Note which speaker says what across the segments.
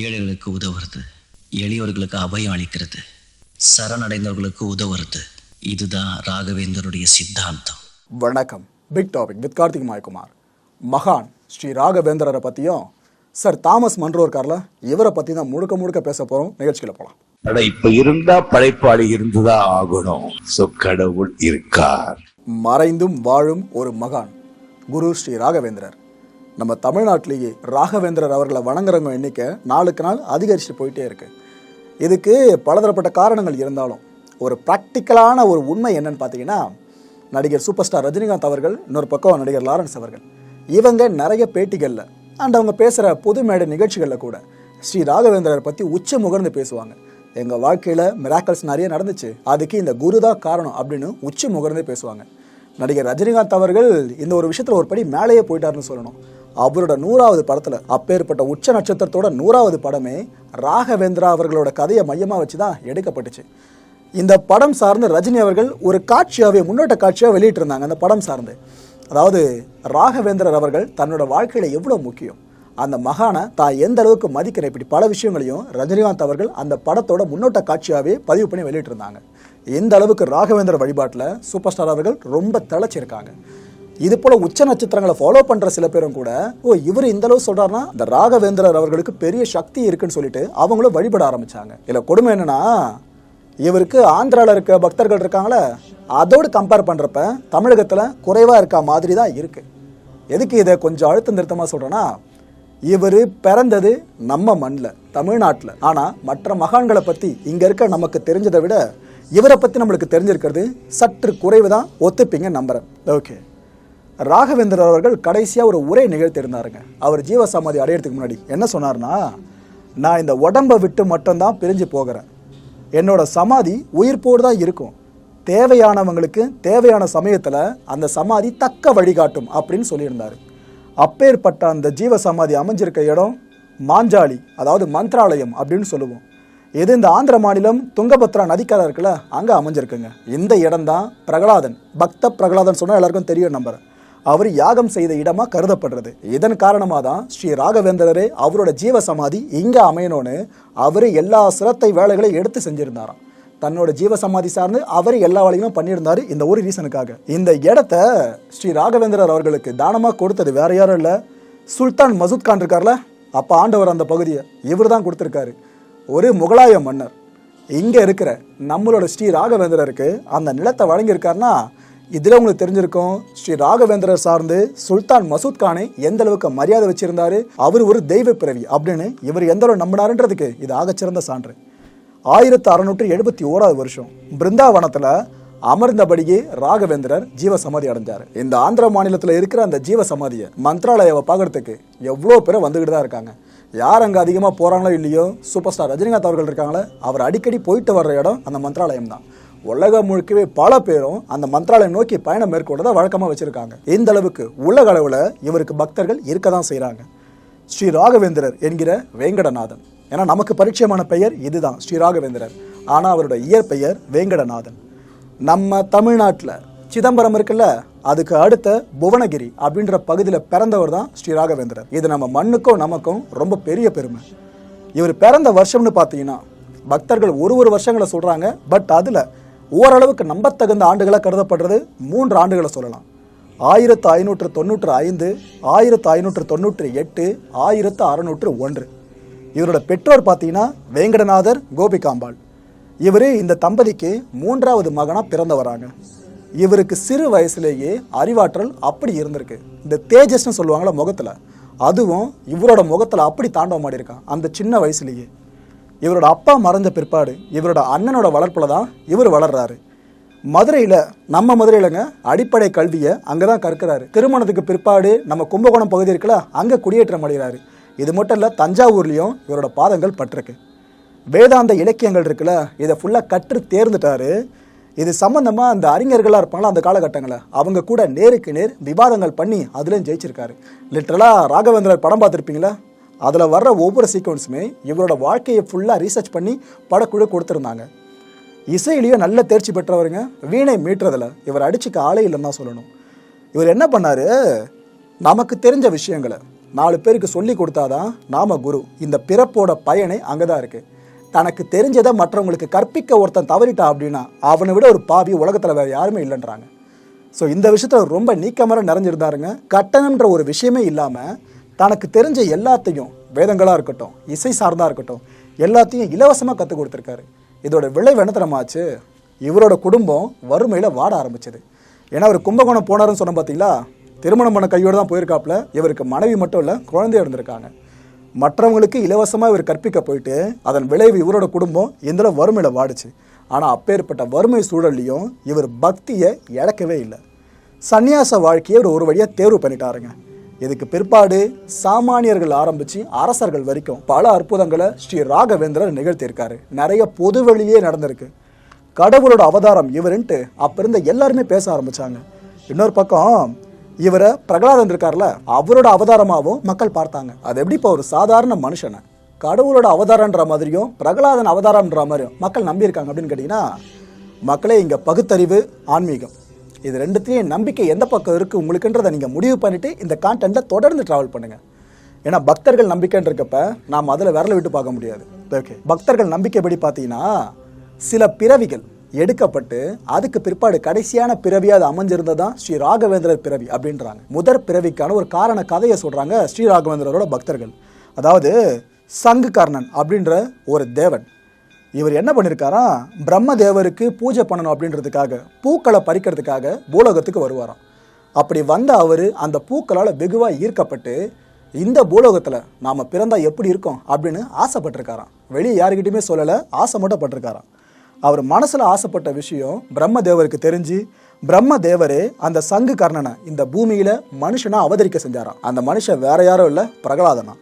Speaker 1: ஏழைகளுக்கு உதவுறது எளியவர்களுக்கு அபயம் அளிக்கிறது சரணடைந்தவர்களுக்கு உதவுறது. இதுதான் ராகவேந்தருடைய சித்தாந்தம்.
Speaker 2: வணக்கம். Big topic with Karthik Mayakumar. மகான் ஸ்ரீ ராகவேந்திரரை பற்றியும் சார் தாமஸ் மன்றோ இருக்கார்ல இவரை பற்றி தான் முழுக்க முழுக்க பேச போகிறோம் நிகழ்ச்சிகளை போகலாம்
Speaker 3: ஆனா இப்ப இருந்தா படைப்பாளி இருந்துதான் ஆகணும்? சோ கடவுள் இருக்கார்.
Speaker 2: மறைந்தும் வாழும் ஒரு மகான் குரு ஸ்ரீ ராகவேந்திரர். நம்ம தமிழ்நாட்டிலேயே ராகவேந்திரர் அவர்களை வணங்குறவங்க எண்ணிக்கை நாளுக்கு நாள் அதிகரிச்சுட்டு போயிட்டே இருக்கு. இதுக்கு பலதரப்பட்ட காரணங்கள் இருந்தாலும் ஒரு ப்ராக்டிக்கலான ஒரு உண்மை என்னன்னு பார்த்தீங்கன்னா நடிகர் சூப்பர் ஸ்டார் ரஜினிகாந்த் அவர்கள் இன்னொரு பக்கம் நடிகர் லாரன்ஸ் அவர்கள். இவங்க நிறைய பேட்டிகளில் அண்ட் அவங்க பேசுகிற பொது மேடை நிகழ்ச்சிகளில் கூட ஸ்ரீ ராகவேந்திரர் பற்றி உச்ச முகர்ந்து பேசுவாங்க. எங்கள் வாழ்க்கையில் மிராக்கல்ஸ் நிறைய நடந்துச்சு. அதுக்கு இந்த குரு தான் காரணம் அப்படின்னு உச்சி முகர்ந்தே பேசுவாங்க. நடிகர் ரஜினிகாந்த் அவர்கள் இந்த ஒரு விஷயத்தில் ஒரு படி மேலேயே போயிட்டாருன்னு சொல்லணும். அவரோட நூறாவது படத்தில் அப்பேற்பட்ட உச்ச நட்சத்திரத்தோட நூறாவது படமே ராகவேந்திரா அவர்களோட கதையை மையமாக வச்சு தான் எடுக்கப்பட்டுச்சு. இந்த படம் சார்ந்து ரஜினி அவர்கள் ஒரு காட்சியாகவே முன்னோட்ட காட்சியாக வெளியிட்டிருந்தாங்க அந்த படம் சார்ந்து. அதாவது ராகவேந்திரர் அவர்கள் தன்னோட வாழ்க்கையில் எவ்வளோ முக்கியம்? அந்த மகானை தான் எந்த அளவுக்கு மதிக்கிற இப்படி பல விஷயங்களையும் ரஜினிகாந்த் அவர்கள் அந்த படத்தோட முன்னோட்ட காட்சியாகவே பதிவு பண்ணி வெளியிட்டிருந்தாங்க. எந்த அளவுக்கு ராகவேந்திர வழிபாட்டில் சூப்பர் ஸ்டார் அவர்கள் ரொம்ப திளைச்சிருக்காங்க. இது போல உச்ச நட்சத்திரங்களை ஃபாலோ பண்ற சில பேரும் கூட ஓ இவர் இந்த அளவு சொல்றாருன்னா இந்த ராகவேந்திரர் அவர்களுக்கு பெரிய சக்தி இருக்குன்னு சொல்லிட்டு அவங்களும் வழிபட ஆரம்பிச்சாங்க. இல்ல கொடுமை என்னன்னா இவருக்கு ஆந்திரால இருக்க பக்தர்கள் இருக்காங்களே அதோடு கம்பேர் பண்றப்ப தமிழகத்துல குறைவா இருக்க மாதிரி தான் இருக்கு. எதுக்கு இதை கொஞ்சம் அழுத்தம் திருத்தமா சொல்றேன்னா இவர் பிறந்தது நம்ம மண்ணில் தமிழ்நாட்டில். ஆனால் மற்ற மகான்களை பற்றி இங்கே இருக்க நமக்கு தெரிஞ்சதை விட இவரை பற்றி நம்மளுக்கு தெரிஞ்சிருக்கிறது சற்று குறைவு தான் ஒத்துப்பீங்க நம்புறேன். ஓகே ராகவேந்தர் அவர்கள் கடைசியாக ஒரு உரை நிகழ்த்தியிருந்தாருங்க. அவர் ஜீவசமாதி அடையிறதுக்கு முன்னாடி என்ன சொன்னார்னா நான் இந்த உடம்பை விட்டு மட்டும்தான் பிரிஞ்சு போகிறேன். என்னோட சமாதி உயிர்ப்போடு தான் இருக்கும். தேவையானவங்களுக்கு தேவையான சமயத்தில் அந்த சமாதி தக்க வழிகாட்டும் அப்படின்னு சொல்லியிருந்தாரு. அப்பேற்பட்ட அந்த ஜீவ சமாதி அமைஞ்சிருக்க இடம் மாஞ்சாலி அதாவது மந்த்ராலயம் அப்படின்னு சொல்லுவோம். இது இந்த ஆந்திர மாநிலம் துங்கபத்ரா நதிக்கரை இருக்குல்ல அங்கே அமைஞ்சிருக்குங்க. இந்த இடம்தான் பிரகலாதன் பக்த பிரகலாதன் சொன்னால் எல்லாருக்கும் தெரியும் நம்புறேன். அவர் யாகம் செய்த இடமா கருதப்படுறது. இதன் காரணமாக தான் ஸ்ரீ ராகவேந்திரரே அவரோட ஜீவ சமாதி இங்கே அமையணும்னு அவர் எல்லா சிரத்தை வேலைகளை எடுத்து செஞ்சிருந்தாராம். தன்னோட ஜீவ சமாதி சார்ந்து அவர் எல்லா வேலையும் பண்ணியிருந்தாரு இந்த ஒரு ரீசனுக்காக. இந்த இடத்த ஸ்ரீ ராகவேந்திரர் அவர்களுக்கு தானமா கொடுத்தது வேற யாரும் இல்ல? சுல்தான் மசூத் கான் இருக்கார்ல? அப்ப ஆண்டவர் அந்த பகுதியை இவர் தான் கொடுத்துருக்காரு. ஒரு முகலாய மன்னர். இங்க இருக்கிற நம்மளோட ஸ்ரீ ராகவேந்திரருக்கு அந்த நிலத்தை வழங்கியிருக்காருன்னா இதில் உங்களுக்கு தெரிஞ்சிருக்கும் ஸ்ரீ ராகவேந்திரர் சார்ந்து சுல்தான் மசூத் கானை எந்த அளவுக்கு மரியாதை வச்சிருந்தாரு அவர் ஒரு தெய்வ பிறவி அப்படின்னு இவர் எந்த அளவு நம்பினாருன்றதுக்கு இது ஆகச்சிறந்த சான்று. ஆயிரத்து அறுநூற்றி எழுபத்தி ஓராவது வருஷம் பிருந்தாவனத்தில் அமர்ந்தபடியே ராகவேந்திரர் ஜீவ சமாதி அடைஞ்சார். இந்த ஆந்திர மாநிலத்தில் இருக்கிற அந்த ஜீவ சமாதியை மந்த்ராலயாவை பார்க்கறதுக்கு எவ்வளோ பேர் வந்துக்கிட்டு தான் இருக்காங்க. யார் அங்கே அதிகமாக போகிறாங்களோ இல்லையோ சூப்பர் ஸ்டார் ரஜினிகாந்த் அவர்கள் இருக்காங்களே அவர் அடிக்கடி போயிட்டு வர்ற இடம் அந்த மந்த்ராலயம் தான் உலகம் முழுக்கவே பல பேரும் அந்த மந்த்ராலயம் நோக்கி பயணம் மேற்கொண்டதை வழக்கமாக வச்சிருக்காங்க. இந்த அளவுக்கு உலக அளவில் இவருக்கு பக்தர்கள் இருக்க தான் செய்கிறாங்க ஸ்ரீ ராகவேந்திரர் என்கிற வேங்கடநாதன். ஏன்னா நமக்கு பரிச்சயமான பெயர் இதுதான் ஸ்ரீ ராகவேந்திரர். ஆனால் அவரோட இயற்பெயர் வேங்கடநாதன். நம்ம தமிழ்நாட்டில் சிதம்பரம் இருக்குல்ல அதுக்கு அடுத்த புவனகிரி அப்படின்ற பகுதியில் பிறந்தவர் தான் ஸ்ரீ ராகவேந்திரர். இது நம்ம மண்ணுக்கும் நமக்கும் ரொம்ப பெரிய பெருமை. இவர் பிறந்த வருஷம்னு பார்த்தீங்கன்னா பக்தர்கள் ஒரு ஒரு வருஷங்களை சொல்கிறாங்க பட் அதில் ஓரளவுக்கு நம்பத்தகுந்த ஆண்டுகளாக கருதப்படுறது மூன்று ஆண்டுகளை சொல்லலாம். ஆயிரத்து ஐநூற்று தொண்ணூற்று ஐந்து ஆயிரத்து ஐநூற்று தொண்ணூற்றி எட்டு ஆயிரத்து அறுநூற்று ஒன்று. இவரோட பெற்றோர் பார்த்தீங்கன்னா வேங்கடநாதர் கோபிகாம்பாள். இவர் இந்த தம்பதிக்கு மூன்றாவது மகனாக பிறந்தவராங்க இவருக்கு சிறு வயசுலேயே அறிவாற்றல் அப்படி இருந்திருக்கு. இந்த தேஜஸ்னு சொல்லுவாங்களா முகத்தில். அதுவும் இவரோட முகத்தில் அப்படி தாண்டவமாடி இருக்கான் அந்த சின்ன வயசுலேயே. இவரோட அப்பா மறைஞ்ச பிற்பாடு இவரோட அண்ணனோட வளர்ப்பில் தான் இவர் வளர்றாரு. மதுரையில் நம்ம மதுரையிலங்க அடிப்படை கல்வியை அங்கே தான் கற்கிறாரு. திருமணத்துக்கு பிற்பாடு நம்ம கும்பகோணம் பகுதி இருக்குல்ல அங்கே குடியேற்றம் அடைகிறாரு. இது மட்டும் இல்லை தஞ்சாவூர்லேயும் இவரோட பாதங்கள் பட்டிருக்கு. வேதாந்த இலக்கியங்கள் இருக்குல்ல இதை ஃபுல்லாக கற்று தேர்ந்துட்டாரு. இது சம்மந்தமாக அந்த அறிஞர்களாக இருப்பாங்களா அந்த காலகட்டங்களில் அவங்க கூட நேருக்கு நேர் விவாதங்கள் பண்ணி அதுலேயும் ஜெயிச்சிருக்காரு. லிட்ரலாக ராகவேந்திரர் படம் பார்த்துருப்பீங்களா? அதில் வர்ற ஒவ்வொரு சீக்வன்ஸுமே இவரோட வாழ்க்கையை ஃபுல்லாக ரீசர்ச் பண்ணி படக்குழு கொடுத்துருந்தாங்க. இசையிலேயே நல்ல தேர்ச்சி பெற்றவருங்க. வீணை மீட்டுறதில் இவர் அடிச்சுக்க ஆளே இல்லைன்னு தான் சொல்லணும். இவர் என்ன பண்ணார்? நமக்கு தெரிஞ்ச விஷயங்களை நாலு பேருக்கு சொல்லி கொடுத்தாதான் நாம குரு. இந்த பிறப்போட பயனை அங்கே தான் இருக்குது தனக்கு தெரிஞ்சதை மற்றவங்களுக்கு கற்பிக்க ஒருத்தன் தவறிட்டான் அப்படின்னா அவனை விட ஒரு பாவி உலகத்தில் வேறு யாருமே இல்லைன்றாங்க. ஸோ இந்த விஷயத்தில் ரொம்ப நீக்கமர நிறைஞ்சிருந்தாருங்க. கட்டணம்ன்ற ஒரு விஷயமே இல்லாமல் தனக்கு தெரிஞ்ச எல்லாத்தையும் வேதங்களாக இருக்கட்டும் இசை சார்ந்தா இருக்கட்டும் எல்லாத்தையும் இலவசமாக கற்றுக் கொடுத்துருக்காரு. இதோட விளைவு என்ன தரமாச்சு இவரோட குடும்பம் வறுமையில் வாட ஆரம்பிச்சது. ஏன்னா அவர் கும்பகோணம் போனாருன்னு சொன்ன பார்த்தீங்களா திருமணம் பண்ண கையோடு தான் போயிருக்காப்புல. இவருக்கு மனைவி மட்டும் இல்லை குழந்தைய இருந்திருக்காங்க. மற்றவங்களுக்கு இலவசமாக இவர் கற்பிக்க போயிட்டு அதன் விளைவு இவரோட குடும்பம் எந்த வறுமையில் வாடுச்சு. ஆனால் அப்பேற்பட்ட வறுமை சூழல்லையும் இவர் பக்தியை இழக்கவே இல்லை. சந்நியாச வாழ்க்கையை இவர் ஒரு வழியாக தேர்வு பண்ணிட்டாருங்க. இதுக்கு பிற்பாடு சாமானியர்கள் ஆரம்பிச்சு அரசர்கள் வரைக்கும் பல அற்புதங்களை ஸ்ரீ ராகவேந்திரர் நிகழ்த்தியிருக்காரு. நிறைய பொது வழியே நடந்திருக்கு. கடவுளோட அவதாரம் இவருன்ட்டு அப்போ இருந்த எல்லாருமே பேச ஆரம்பிச்சாங்க. இன்னொரு பக்கம் இவரை பிரகலாதன் இருக்கார்ல அவரோட அவதாரமாகவும் மக்கள் பார்த்தாங்க. அது எப்படி இப்போ ஒரு சாதாரண மனுஷனை? கடவுளோட அவதாரன்ற மாதிரியும் பிரகலாதன் அவதாரம்ன்ற மாதிரியும் மக்கள் நம்பியிருக்காங்க அப்படின்னு கேட்டிங்கன்னா மக்களே இங்கே பகுத்தறிவு ஆன்மீகம். இது ரெண்டுத்தையும் நம்பிக்கை எந்த பக்கம் இருக்குது உங்களுக்குன்றதை நீங்கள் முடிவு பண்ணிவிட்டு இந்த கான்டென்ட்டில் தொடர்ந்து ட்ராவல் பண்ணுங்கள் ஏன்னா பக்தர்கள் நம்பிக்கைன்னு இருக்கப்ப நாம் அதில் விரல விட்டு பார்க்க முடியாது. ஓகே பக்தர்கள் நம்பிக்கைப்படி பார்த்தீங்கன்னா சில பிறவிகள் எடுக்கப்பட்டு அதுக்கு பிற்பாடு கடைசியான பிறவியா அது அமைஞ்சிருந்ததான் ஸ்ரீ ராகவேந்திரர் பிறவி அப்படின்றாங்க. முதற் பிறவிக்கான ஒரு காரண கதையை சொல்றாங்க ஸ்ரீ ராகவேந்திரரோட பக்தர்கள். அதாவது சங்குகர்ணன் அப்படின்ற ஒரு தேவன். இவர் என்ன பண்ணியிருக்காராம் பிரம்மதேவருக்கு பூஜை பண்ணணும் அப்படின்றதுக்காக பூக்களை பறிக்கிறதுக்காக பூலோகத்துக்கு வருவாராம். அப்படி வந்த அவர் அந்த பூக்களால் வெகுவாக ஈர்க்கப்பட்டு இந்த பூலோகத்தில் நாம் பிறந்தா எப்படி இருக்கோம் அப்படின்னு ஆசைப்பட்டிருக்காராம். வெளியே யாருக்கிட்டையுமே சொல்லலை ஆசை மட்டும் பட்டிருக்காராம். அவர் மனசில் ஆசைப்பட்ட விஷயம் பிரம்மதேவருக்கு தெரிஞ்சு பிரம்மதேவரே அந்த சங்கு கர்ணனை இந்த பூமியில் மனுஷனாக அவதரிக்க செஞ்சாராம். அந்த மனுஷன் வேற யாரும் இல்லை பிரகலாதனா.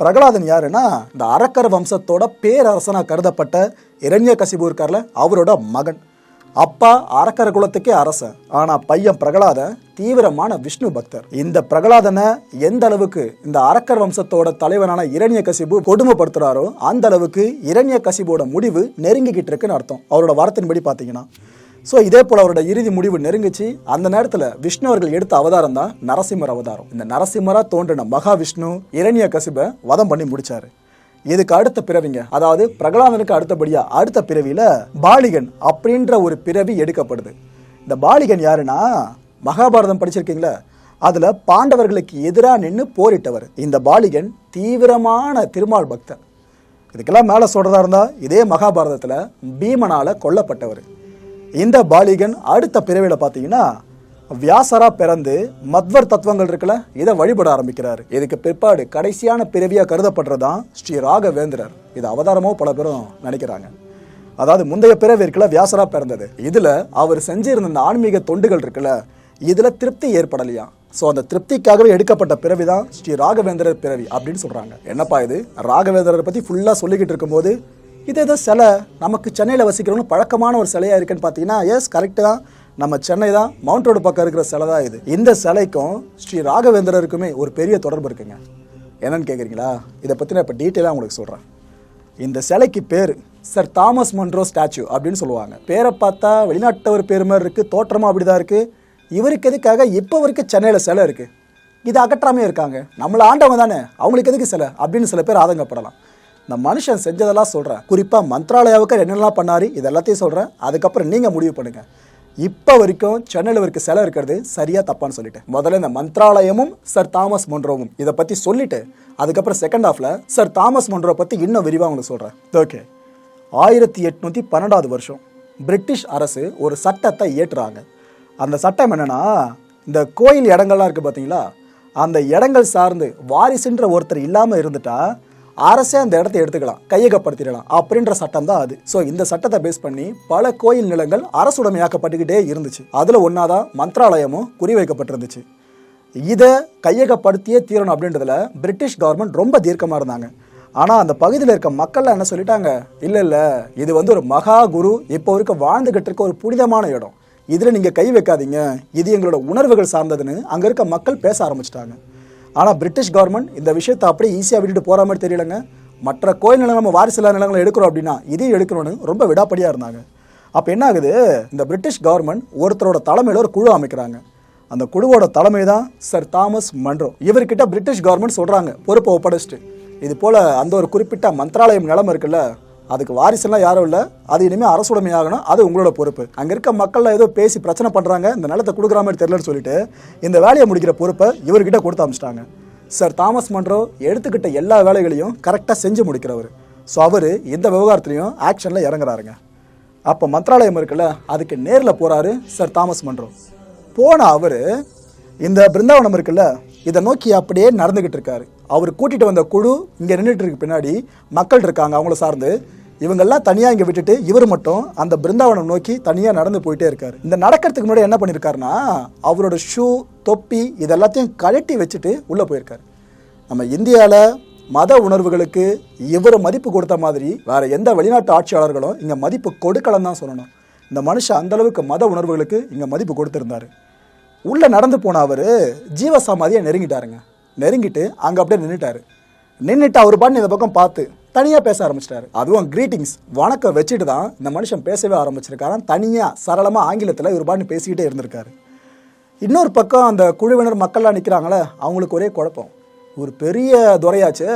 Speaker 2: பிரகலாதன் யாருன்னா இந்த அரக்கர் வம்சத்தோட பேரரசனாக கருதப்பட்ட இரண்யகசிபு இருக்கார்ல அவரோட மகன். அப்பா அரக்கர குலத்துக்கே அரசன் ஆனால் பையன் பிரகலாதன் தீவிரமான விஷ்ணு பக்தர். இந்த பிரகலாதனை எந்த அளவுக்கு இந்த அரக்கர் வம்சத்தோட தலைவனான இரண்யகசிபு கொடுமைப்படுத்துறாரோ அந்த அளவுக்கு இரண்யகசிபோட முடிவு நெருங்கிக்கிட்டு இருக்குன்னு அர்த்தம். அவரோட வரத்தின்படி பார்த்தீங்கன்னா. ஸோ இதே போல் அவரோட இறுதி முடிவு நெருங்கிச்சு. அந்த நேரத்தில் விஷ்ணு அவர்கள் எடுத்த அவதாரம் தான் நரசிம்மர் அவதாரம். இந்த நரசிம்மரா தோன்றின மகாவிஷ்ணு இரணிய கசிபை வதம் பண்ணி முடிச்சாரு. இதுக்கு அடுத்த பிறவிங்க அதாவது பிரகலாதனுக்கு அடுத்தபடியா அடுத்த பிறவியில பாலிகன் அப்படின்ற ஒரு பிறவி எடுக்கப்படுது. இந்த பாலிகன் யாருன்னா மகாபாரதம் படிச்சிருக்கீங்களா? அதுல பாண்டவர்களுக்கு எதிராக நின்று போரிட்டவர். இந்த பாலிகன் தீவிரமான திருமால் பக்தர். இதுக்கெல்லாம் மேலே சொல்றதா இருந்தா இதே மகாபாரதத்தில் பீமனால கொல்லப்பட்டவர். இந்த பாலிகன் அடுத்த பிறவியில் பார்த்தீங்கன்னா வியாசரா பிறந்து மத்வர் தத்துவங்கள் இருக்குல்ல இதை வழிபட ஆரம்பிக்கிறார். இதுக்கு பிற்பாடு கடைசியான பிறவியாக கருதப்படுறதான் ஸ்ரீ ராகவேந்திரர். இது அவதாரமோ பல பேரும் நினைக்கிறாங்க. அதாவது முந்தைய பிறவி இருக்குல்ல வியாசரா பிறந்தது. இதுல அவர் செஞ்சிருந்த இந்த ஆன்மீக தொண்டுகள் இருக்குல்ல இதுல திருப்தி ஏற்படலையா ஸோ அந்த திருப்திக்காகவே எடுக்கப்பட்ட பிறவி தான் ஸ்ரீ ராகவேந்திரர் பிறவி அப்படின்னு சொல்றாங்க. என்னப்பா இது? ராகவேந்திரரை பத்தி ஃபுல்லா சொல்லிக்கிட்டு இருக்கும்போது இது ஏதோ சிலை நமக்கு சென்னையில் வசிக்கிறவங்க பழக்கமான ஒரு சிலையாக இருக்குன்னு பார்த்தீங்கன்னா எஸ் கரெக்டு தான். நம்ம சென்னை தான் மவுண்ட் ரோடு பக்கம் இருக்கிற சிலை தான் இது. இந்த சிலைக்கும் ஸ்ரீ ராகவேந்திரருக்குமே ஒரு பெரிய தொடர்பு இருக்குங்க. என்னன்னு கேட்குறீங்களா இதை பற்றி நான் இப்போ டீட்டெயிலாக உங்களுக்கு சொல்கிறேன் இந்த சிலைக்கு பேர் சார் தாமஸ் மன்ரோ ஸ்டாச்சு அப்படின்னு சொல்லுவாங்க. பேரை பார்த்தா வெளிநாட்டவர் பேர் மாதிரி இருக்குது தோற்றமும் அப்படி தான் இருக்குது இவருக்கு எதுக்காக இப்போ வரைக்கும் சென்னையில் சிலை இருக்குது இது அகற்றாமே இருக்காங்க. நம்மளை ஆண்டவங்க தானே. அவங்களுக்கு எதுக்கு சிலை? அப்படின்னு சில பேர் ஆதங்கப்படலாம். இந்த மனுஷன் செஞ்சதெல்லாம் சொல்கிறேன் குறிப்பாக மந்த்ராலயாவுக்கு என்னெல்லாம் பண்ணார் இது எல்லாத்தையும் சொல்கிறேன் அதுக்கப்புறம் நீங்கள் முடிவு பண்ணுங்கள் இப்போ வரைக்கும் சென்னையில் இருக்க சிலை இருக்கிறது சரியாக தப்பான்னு சொல்லிட்டேன் முதல்ல இந்த மந்த்ராலயமும் சர் தாமஸ் மொன்ரோவும் இதை பற்றி சொல்லிவிட்டு அதுக்கப்புறம் செகண்ட் ஹாஃப்ல சர் தாமஸ் மொன்ரோ பற்றி இன்னும் விரிவாக உங்களுக்கு சொல்கிறேன் ஓகே ஆயிரத்தி எட்நூற்றி பன்னெண்டாவது வருஷம் பிரிட்டிஷ் அரசு ஒரு சட்டத்தை இயற்றுறாங்க. அந்த சட்டம் என்னென்னா இந்த கோயில் இடங்கள்லாம் இருக்குது பார்த்தீங்களா அந்த இடங்கள் சார்ந்து வாரிசுன்ற ஒருத்தர் இல்லாமல் இருந்துட்டா அரசே அந்த இடத்த எடுத்துக்கலாம் கையகப்படுத்திடலாம் அப்படின்ற சட்டம் தான் அது. ஸோ இந்த சட்டத்தை பேஸ் பண்ணி பல கோயில் நிலங்கள் அரசுடைமையாக்கப்பட்டுக்கிட்டே இருந்துச்சு. அதில் ஒன்றாதான் மந்த்ராலயமும் குறிவைக்கப்பட்டிருந்துச்சு. இதை கையகப்படுத்தியே தீரணும் அப்படின்றதுல பிரிட்டிஷ் கவர்மெண்ட் ரொம்ப தீர்க்கமாக இருந்தாங்க. ஆனால் அந்த பகுதியில் இருக்க மக்கள்லாம் என்ன சொல்லிட்டாங்க? இல்லை இல்லை இது வந்து ஒரு மகா குரு இப்போ வரைக்கும் வாழ்ந்துகிட்டு இருக்க ஒரு புனிதமான இடம். இதில் நீங்கள் கை வைக்காதீங்க. இது எங்களோட உணர்வுகள் சார்ந்ததுன்னு அங்கே இருக்க மக்கள் பேச ஆரம்பிச்சிட்டாங்க. ஆனால் பிரிட்டிஷ் கவர்மெண்ட் இந்த விஷயத்தை அப்படியே ஈஸியாக விட்டுட்டு போகிற மாதிரி தெரியலங்க. மற்ற கோயில் நிலம் நம்ம வாரிசுல நிலங்களை எடுக்கிறோம் அப்படின்னா இதையும் எடுக்கணும்னு ரொம்ப விடாப்படியாக இருந்தாங்க. அப்போ என்ன ஆகுது? இந்த பிரிட்டிஷ் கவர்மெண்ட் ஒருத்தரோட தலைமையில் ஒரு குழு அமைக்கிறாங்க. அந்த குழுவோட தலைமை தான் சர் தாமஸ் மன்றோ. இவர்கிட்ட பிரிட்டிஷ் கவர்மெண்ட் சொல்கிறாங்க பொறுப்பை ஒப்படைச்சிட்டு. இது போல் அந்த ஒரு குறிப்பிட்ட மந்திராலயம் நிலம் இருக்குல்ல அதுக்கு வாரிசுலாம் யாரும் இல்லை. அது இனிமேல் அரசுடைமையாகணும். அது உங்களோட பொறுப்பு. அங்கே இருக்க மக்கள்லாம் ஏதோ பேசி பிரச்சனை பண்ணுறாங்க இந்த நிலத்தை கொடுக்குற மாதிரி தெரியலன்னு சொல்லிட்டு இந்த வேலையை முடிக்கிற பொறுப்பை இவர்கிட்ட கொடுத்து அமிச்சிட்டாங்க. சார் தாமஸ் மன்றோ எடுத்துக்கிட்ட எல்லா வேலைகளையும் கரெக்டாக செஞ்சு முடிக்கிறவர். ஸோ அவர் இந்த விவகாரத்துலையும் ஆக்ஷனில் இறங்குறாருங்க. அப்போ மந்திராலயம் இருக்குல்ல அதுக்கு நேரில் போகிறாரு சார் தாமஸ் மன்றோ. போன அவர் இந்த பிருந்தாவனம் இருக்குல்ல இதை நோக்கி அப்படியே நடந்துகிட்டு இருக்காரு. அவர் கூட்டிட்டு வந்த குழு இங்க நின்றுட்டு இருக்கு பின்னாடி மக்கள் இருக்காங்க அவங்கள சார்ந்து. இவங்கெல்லாம் தனியா இங்க விட்டுட்டு இவர் மட்டும் அந்த பிருந்தாவனம் நோக்கி தனியா நடந்து போயிட்டே இருக்காரு. இந்த நடக்கிறதுக்கு முன்னாடி என்ன பண்ணியிருக்காருன்னா அவரோட ஷூ தொப்பி இதெல்லாத்தையும் கழட்டி வச்சுட்டு உள்ள போயிருக்காரு. நம்ம இந்தியாவில் மத உணர்வுகளுக்கு இவர் மதிப்பு கொடுத்த மாதிரி வேற எந்த வெளிநாட்டு ஆட்சியாளர்களும் இங்க மதிப்பு கொடுக்கலன்னு தான் சொல்லணும். இந்த மனுஷன் அந்தளவுக்கு மத உணர்வுகளுக்கு இங்க மதிப்பு கொடுத்திருந்தாரு. உள்ளே நடந்து போன அவர் ஜீவசமாதியை நெருங்கிட்டாருங்க. நெருங்கிட்டு அங்கே அப்படியே நின்றுட்டாரு நின்றுட்டு அவர் பாட்டு இந்த பக்கம் பார்த்து தனியாக பேச ஆரம்பிச்சிட்டாரு. அதுவும் கிரீட்டிங்ஸ் வணக்கம் வச்சுட்டு தான் இந்த மனுஷன் பேசவே ஆரம்பிச்சிருக்காரன் தனியாக சரளமாக ஆங்கிலத்தில் இவர் பாட்டு பேசிக்கிட்டே இருந்திருக்காரு. இன்னொரு பக்கம் அந்த குழுவினர் மக்கள்லாம் நிற்கிறாங்களே அவங்களுக்கு ஒரே குழப்பம். ஒரு பெரிய துறையாச்சு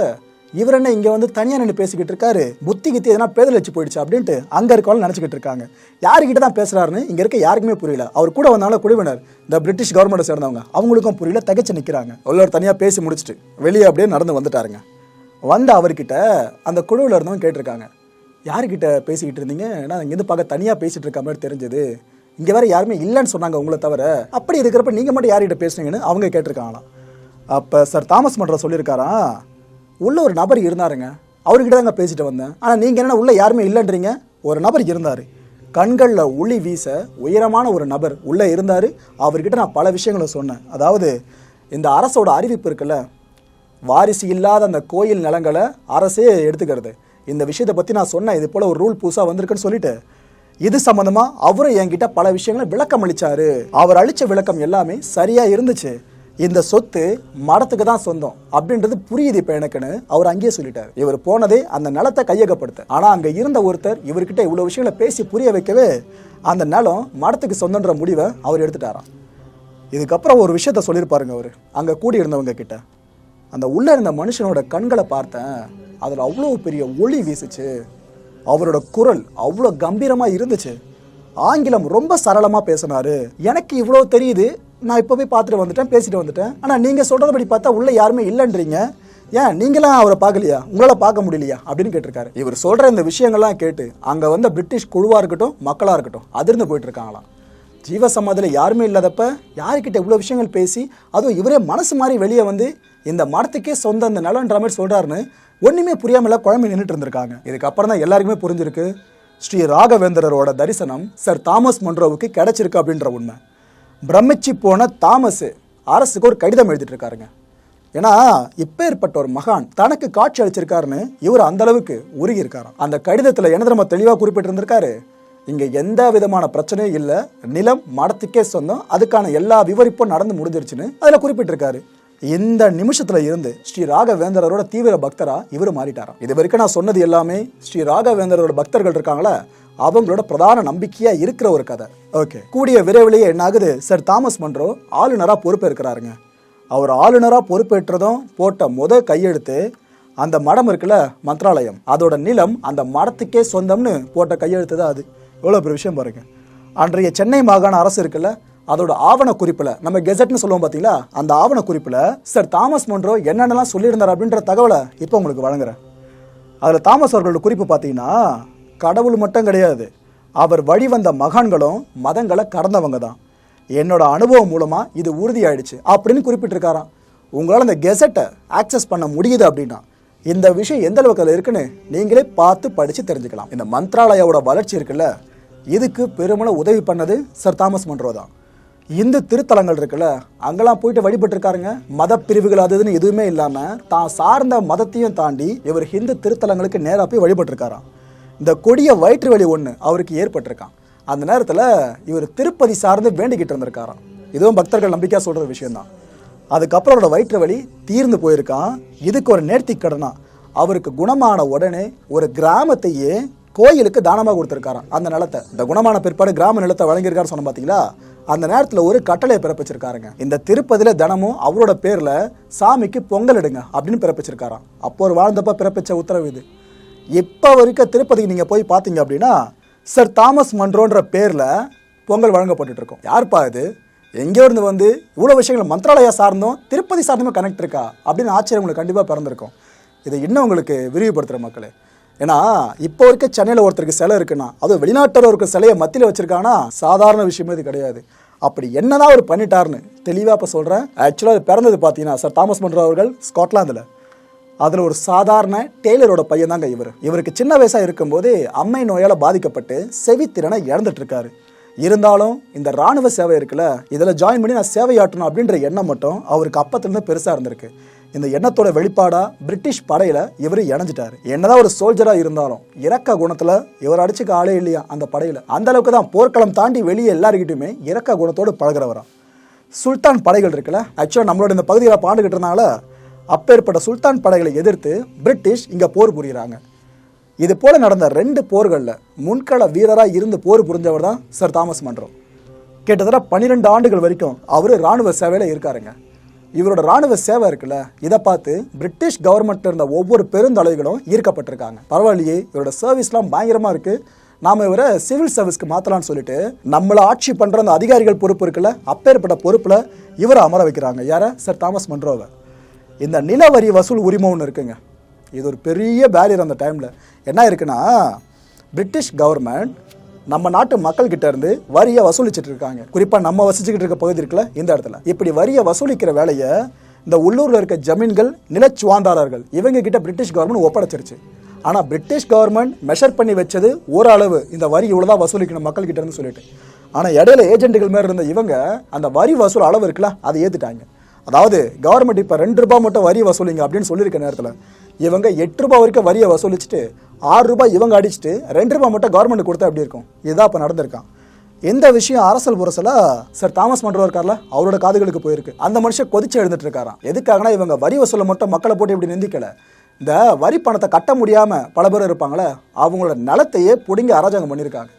Speaker 2: இவர் என்ன இங்கே வந்து தனியாக நின்று பேசிக்கிட்டு இருக்காரு? புத்தி கித்தி எதனா பேதல் வச்சு போயிடுச்சு அப்படின்ட்டு அங்கே இருக்கவங்க நினச்சிக்கிட்டு இருக்காங்க. யாருக்கிட்ட தான் பேசுகிறாருன்னு இங்கே இருக்க யாருக்குமே புரியல. அவர் கூட வந்தாலும் குழுவினர் இந்த பிரிட்டிஷ் கவர்மெண்ட்டை சேர்ந்தவங்க அவங்களுக்கும் புரியல தகச்சு நிற்கிறாங்க உள்ளவர் தனியாக பேசி முடிச்சுட்டு வெளியே அப்படியே நடந்து வந்துட்டாருங்க. வந்து அவர்கிட்ட அந்த குழுவில் இருந்தவங்க கேட்டிருக்காங்க. யாருக்கிட்ட பேசிக்கிட்டு இருந்தீங்க? ஏன்னா இங்கேருந்து பார்க்க தனியாக பேசிகிட்டு இருக்க மாதிரி தெரிஞ்சது. இங்கே வேறு யாருமே இல்லைன்னு சொன்னாங்க உங்களை தவிர. அப்படி இருக்கிறப்ப நீங்கள் மட்டும் யார்கிட்ட பேசுனீங்கன்னு அவங்க கேட்டிருக்காங்களாம். அப்போ சார் தாமஸ் மன்ற சொல்லியிருக்காராம் உள்ள ஒரு நபர் இருந்தாருங்க. அவர்கிட்ட தாங்க பேசிட்டு வந்தேன். ஆனால் நீங்கள் என்னென்ன உள்ள யாருமே இல்லைன்றீங்க. ஒரு நபர் இருந்தார். கண்களில் ஒளி வீச உயரமான ஒரு நபர் உள்ளே இருந்தார். அவர்கிட்ட நான் பல விஷயங்களை சொன்னேன். அதாவது இந்த அரசோட அறிவிப்பு இருக்குல்ல வாரிசு இல்லாத அந்த கோயில் நிலங்களை அரசே எடுத்துக்கிறது. இந்த விஷயத்தை பற்றி நான் சொன்னேன். இது போல் ஒரு ரூல் புதுசாக வந்திருக்குன்னு சொல்லிட்டு இது சம்மந்தமாக அவரும் என்கிட்ட பல விஷயங்களை விளக்கம் அளித்தார் அவர் அளித்த விளக்கம் எல்லாமே சரியாக இருந்துச்சு. இந்த சொத்து மடத்துக்கு தான் சொந்தம் அப்படின்றது புரியுது இப்போ எனக்குன்னு. அவர் அங்கேயே சொல்லிட்டார். இவர் போனதே அந்த நிலத்தை கையகப்படுத்த. ஆனா அங்க இருந்த ஒருத்தர் இவர்கிட்ட இவ்வளவு விஷயங்களை பேசி புரிய வைக்கவே அந்த நிலம் மடத்துக்கு சொந்தன்ற முடிவை அவர் எடுத்துட்டாராம். இதுக்கப்புறம் ஒரு விஷயத்த சொல்லியிருப்பாருங்க அவர். அங்க கூடி இருந்தவங்க கிட்ட. அந்த உள்ள இருந்த மனுஷனோட கண்களை பார்த்தேன். அதில் அவ்வளோ பெரிய ஒளி வீசுச்சு. அவரோட குரல் அவ்வளோ கம்பீரமாக இருந்துச்சு. ஆங்கிலம் ரொம்ப சரளமாக பேசினாரு. எனக்கு இவ்வளோ தெரியுது. நான் இப்போ போய் பார்த்துட்டு வந்துட்டேன் பேசிட்டு வந்துட்டேன். ஆனால் நீங்கள் சொல்கிறபடி பார்த்தா உள்ள யாருமே இல்லைன்றீங்க. ஏன்? நீங்களாம் அவரை பார்க்கலையா? உங்களால் பார்க்க முடியலையா? அப்படின்னு கேட்டிருக்காரு. இவர் சொல்கிற இந்த விஷயங்கள்லாம் கேட்டு அங்கே வந்த பிரிட்டிஷ் குழுவாக இருக்கட்டும் மக்களாக இருக்கட்டும் அதிர்ந்து போயிட்டுருக்காங்களாம். ஜீவ ஜீவசமாதியில் யாருமே இல்லாதப்ப யாருக்கிட்ட இவ்வளோ விஷயங்கள் பேசி அதுவும் இவரே மனசு மாதிரி வெளியே வந்து இந்த மரத்துக்கே சொந்த அந்த நலன்ற மாதிரி சொல்கிறாருன்னு ஒன்றுமே புரியாமல் குழம்பு நின்றுட்டு இருந்திருக்காங்க. இதுக்கப்புறம் தான் எல்லாருக்குமே புரிஞ்சிருக்கு. ஸ்ரீ ராகவேந்திரரோட தரிசனம் சர் தாமஸ் மன்றோவுக்கு கிடச்சிருக்கு அப்படின்ற உண்மை. பிரமிச்சு போன தாமஸ் அரசுக்கு ஒரு கடிதம் எழுதிட்டு இருக்காருங்க ஏன்னா இப்பேற்பட்ட ஒரு மகான் தனக்கு காட்சி அளிச்சிருக்காருன்னு இவர் அந்த அளவுக்கு உருகி இருக்காராம் அந்த கடிதத்தில் என்ன நம்ம தெளிவாக குறிப்பிட்டிருந்திருக்காரு? இங்க எந்த விதமான பிரச்சனையும் இல்லை நிலம் மடத்துக்கே சொந்தம் அதுக்கான எல்லா விவரிப்பும் நடந்து முடிஞ்சிருச்சுன்னு அதில் குறிப்பிட்டிருக்காரு. இந்த நிமிஷத்துல இருந்து ஸ்ரீ ராகவேந்தரோட தீவிர பக்தரா இவர் மாறிட்டாராம். இது வரைக்கும் நான் சொன்னது எல்லாமே ஸ்ரீ ராகவேந்திரரோட பக்தர்கள் இருக்காங்களா? அவங்களோட பிரதான நம்பிக்கையா இருக்கிற ஒரு கதை. ஓகே கூடிய விரைவிலேயே என்ன ஆகுது சார் தாமஸ் மன்றோ ஆளுநரா பொறுப்பேற்கிறாருங்க. அவர் ஆளுநராக பொறுப்பேற்றதும் போட்ட முத கையெழுத்து அந்த மடம் இருக்குல்ல மந்த்ராலயம். அதோட நிலம் அந்த மடத்துக்கே சொந்தம்னு போட்ட கையெழுத்து தான் அது. எவ்வளோ பெரிய விஷயம் பாருங்க. அன்றைய சென்னை மாகாண அரசு இருக்குல்ல அதோட ஆவண குறிப்பில் நம்ம கெசட்னு சொல்லுவோம் பார்த்தீங்களா அந்த ஆவண குறிப்பில் சார் தாமஸ் மொன்றோ என்னென்னலாம் சொல்லியிருந்தார் அப்படின்ற தகவலை இப்போ உங்களுக்கு வழங்குறேன். அதில் தாமஸ் அவர்களோட குறிப்பு பார்த்தீங்கன்னா கடவுள் மட்டும் கிடையாது. அவர் வழிவந்த மகான்களும் மதங்களை கடந்தவங்க தான் என்னோட அனுபவம் மூலமாக இது உறுதியாயிடுச்சு அப்படின்னு குறிப்பிட்டிருக்காராம். உங்களால் அந்த கெசட்டை ஆக்சஸ் பண்ண முடியுது அப்படின்னா இந்த விஷயம் எந்த அளவுக்கு அதில் இருக்குன்னு நீங்களே பார்த்து படித்து தெரிஞ்சுக்கலாம். இந்த மந்த்ராலயோட வளர்ச்சி இருக்குல்ல இதுக்கு பெருமளவு உதவி பண்ணது சர் தாமஸ் மன்றோ தான். இந்து திருத்தலங்கள் இருக்குல்ல அங்கெல்லாம் போயிட்டு வழிபட்டிருக்காருங்க. மத பிரிவுகள் அது இதுன்னு எதுவுமே இல்லாமல் தான் சார்ந்த மதத்தையும் தாண்டி இவர் ஹிந்து திருத்தலங்களுக்கு நேராக போய் வழிபட்டிருக்காராம். இந்த கொடிய வயிற்று வலி ஒன்று அவருக்கு ஏற்பட்டிருக்கான். அந்த நேரத்தில் இவர் திருப்பதி சார்ந்து வேண்டிக்கிட்டு இருந்திருக்காராம். இதுவும் பக்தர்கள் நம்பிக்கையாக சொல்கிற விஷயந்தான் அதுக்கப்புறம் அவரோட வயிற்று வலி தீர்ந்து போயிருக்கான். இதுக்கு ஒரு நேர்த்தி கடனா. அவருக்கு குணமான உடனே ஒரு கிராமத்தையே கோயிலுக்கு தானமாக கொடுத்துருக்காராம். அந்த நிலத்தை இந்த குணமான பிற்பாடு கிராம நிலத்தை வழங்கியிருக்காரு சொன்ன பார்த்தீங்களா அந்த நேரத்தில் ஒரு கட்டளையை பிறப்பிச்சிருக்காருங்க. இந்த திருப்பதியில் தினமும் அவரோட பேரில் சாமிக்கு பொங்கல் எடுங்க அப்படின்னு பிறப்பிச்சிருக்காராம். அப்போ ஒரு வாழ்ந்தப்ப பிறப்பிச்ச உத்தரவு இது. இப்போ வரைக்கும் திருப்பதிக்கு நீங்கள் போய் பார்த்தீங்க அப்படின்னா சார் தாமஸ் மன்றோன்ற பேரில் பொங்கல் வழங்கப்பட்டுருக்கோம் யார்ப்பா இது? எங்கேருந்து இருந்து வந்து இவ்வளோ விஷயங்கள் மந்திராலயா சார்ந்தும் திருப்பதி சார்ந்துமே கனெக்ட் இருக்கா? அப்படின்னு ஆச்சரியம் உங்களுக்கு கண்டிப்பாக பிறந்திருக்கும். இதை இன்னும் உங்களுக்கு விரிவுபடுத்துகிற மக்களே. ஏன்னா இப்போ வரைக்கும் சென்னையில் ஒருத்தருக்கு சிலை இருக்குன்னா அதுவும் வெளிநாட்டில் இருக்கிற சிலையை மத்தியில் வச்சிருக்காங்கன்னா சாதாரண விஷயமே இது கிடையாது. அப்படி என்னதான் அவர் பண்ணிட்டார்னு தெளிவாக இப்போ சொல்கிறேன் ஆக்சுவலாக அது பிறந்தது பார்த்தீங்கன்னா சார் தாமஸ் மன்றோ அவர்கள் ஸ்காட்லாந்தில் அதில் ஒரு சாதாரண டெய்லரோட பையன் தாங்க இவர். இவருக்கு சின்ன வயசாக இருக்கும்போது அம்மை நோயால் பாதிக்கப்பட்டு செவித்திறனை இழந்துட்டு இருக்காரு இருந்தாலும் இந்த ராணுவ சேவை இருக்குல்ல இதில் ஜாயின் பண்ணி நான் சேவையாற்றணும் அப்படின்ற எண்ணம் மட்டும் அவருக்கு அப்பத்துலேருந்து பெருசாக இருந்திருக்கு. இந்த எண்ணத்தோட வெளிப்பாடாக பிரிட்டிஷ் படையில் இவர் இணைஞ்சிட்டார். என்னதான் ஒரு சோல்ஜராக இருந்தாலும் இறக்க குணத்தில் இவர் அடிச்சுக்க ஆளே இல்லையா அந்த படையில். அந்த அளவுக்கு தான் போர்க்களம் தாண்டி வெளியே எல்லாருக்கிட்டையுமே இறக்க குணத்தோடு பழகுறவராம். சுல்தான் படைகள் இருக்குல்ல ஆக்சுவலாக நம்மளோட இந்த பகுதியில் பாண்டுகிட்டு இருந்தால அப்பேற்பட்ட சுல்தான் படைகளை எதிர்த்து பிரிட்டிஷ் இங்கே போர் புரிகிறாங்க இது போல நடந்த ரெண்டு போர்களில் முன்கள வீரராக இருந்து போர் புரிஞ்சவர் தான் சார் தாமஸ் மன்றம். கிட்டத்தட்ட பன்னிரெண்டு ஆண்டுகள் வரைக்கும் அவர் ராணுவ சேவையில் இருக்காருங்க. இவரோட ராணுவ சேவை இருக்குல்ல இதை பார்த்து பிரிட்டிஷ் கவர்மெண்ட்டில் இருந்த ஒவ்வொரு பெருந்தலைகளும் ஈர்க்கப்பட்டிருக்காங்க. பரவாயில்லையே இவரோட சர்வீஸ்லாம் பயங்கரமாக இருக்குது நாம் இவரை சிவில் சர்வீஸ்க்கு மாற்றலான்னு சொல்லிட்டு நம்மளை ஆட்சி பண்ணுற அந்த அதிகாரிகள் பொறுப்பு இருக்குல்ல அப்பேற்பட்ட பொறுப்பில் இவரை அமர வைக்கிறாங்க. யார? சார் தாமஸ் மன்ரோவை இந்த நில வரி வசூல் உரிமை ஒன்று இருக்குங்க. இது ஒரு பெரிய பேரியர் அந்த டைமில் என்ன இருக்குன்னா பிரிட்டிஷ் கவர்மெண்ட் நம்ம நாட்டு மக்கள்கிட்ட இருந்து வரியை வசூலிச்சுட்டு இருக்காங்க. குறிப்பாக நம்ம வசிச்சுக்கிட்டு இருக்க பகுதி இருக்குல்ல இந்த இடத்துல. இப்படி வரியை வசூலிக்கிற வேலையை இந்த உள்ளூரில் இருக்க ஜமீன்கள் நிலச்சுவாந்தாரர்கள் இவங்க கிட்ட பிரிட்டிஷ் கவர்மெண்ட் ஒப்படைச்சிருச்சு. ஆனால் பிரிட்டிஷ் கவர்மெண்ட் மெஷர் பண்ணி வச்சது ஓரளவு இந்த வரி இவ்வளோதான் வசூலிக்கணும் மக்கள்கிட்ட இருந்து சொல்லிட்டு. ஆனால் இடையில ஏஜென்ட்டுகள் மாதிரி இருந்த இவங்க அந்த வரி வசூல் அளவு இருக்குல்ல அதை ஏற்றுட்டாங்க அதாவது கவர்மெண்ட் இப்போ ரெண்டு ரூபாய் மட்டும் வரி வசூலிங்க அப்படின்னு சொல்லியிருக்க நேரத்தில் இவங்க எட்டு ரூபாய் வரைக்கும் வரியை வசூலிச்சுட்டு ஆறு ரூபாய் இவங்க அடிச்சுட்டு ரெண்டு ரூபாய் மட்டும் கவர்மெண்ட் கொடுத்தா அப்படி இருக்கும்? இதுதான் இப்போ நடந்திருக்கான். எந்த விஷயம் அரசல் புரசல சார் தாமஸ் மன்றோ இருக்கார்ல அவரோட காதுகளுக்கு போயிருக்கு. அந்த மனுஷன் கொதிச்சு எழுந்துட்டு இருக்காராம். எதுக்காகனா இவங்க வரி வசூலை மட்டும் மக்களை போட்டு இப்படி நிந்திக்கல. இந்த வரி பணத்தை கட்ட முடியாமல் பல பேர் இருப்பாங்களே அவங்களோட நிலத்தையே பிடுங்கி அராஜகம் பண்ணியிருக்காங்க.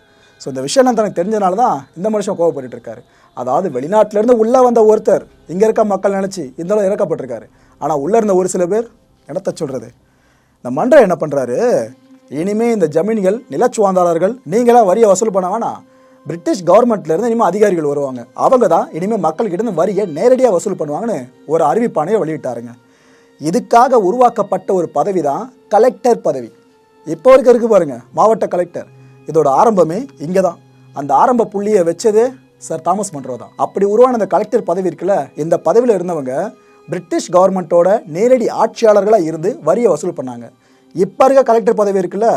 Speaker 2: ஸோ இந்த விஷயம்லாம் தனக்கு தெரிஞ்சனால தான் இந்த மனுஷன் கோவப்பட்டு இருக்காரு. அதாவது வெளிநாட்டிலேருந்து உள்ளே வந்த ஒருத்தர் இங்கே இருக்க மக்கள் நினச்சி இந்தளவு இறக்கப்பட்டிருக்காரு. ஆனால் உள்ளே இருந்த ஒரு சில பேர் என்னத்த சொல்கிறது இந்த மன்றம் என்ன பண்ணுறாரு இனிமேல் இந்த ஜமீன்கள் நிலச்சுவாந்தாளர்கள் நீங்களாக வரியை வசூல் பண்ண வேணாம். பிரிட்டிஷ் கவர்மெண்ட்லேருந்து இனிமேல் அதிகாரிகள் வருவாங்க. அவங்க தான் இனிமேல் மக்கள்கிட்ட வரியை நேரடியாக வசூல் பண்ணுவாங்கன்னு ஒரு அறிவிப்பானையை வெளியிட்டாருங்க. இதுக்காக உருவாக்கப்பட்ட ஒரு பதவி தான் கலெக்டர் பதவி. இப்போ இருக்க இருக்கு பாருங்க மாவட்ட கலெக்டர். இதோட ஆரம்பமே இங்கே தான் அந்த ஆரம்ப புள்ளியை வச்சதே சார் தாமஸ் மன்றோ தான். அப்படி உருவான அந்த கலெக்டர் பதவி இருக்குல்ல இந்த பதவியில் இருந்தவங்க பிரிட்டிஷ் கவர்மெண்ட்டோட நேரடி ஆட்சியாளர்களாக இருந்து வரியை வசூல் பண்ணாங்க. இப்போ இருக்க கலெக்டர் பதவி இருக்குல்ல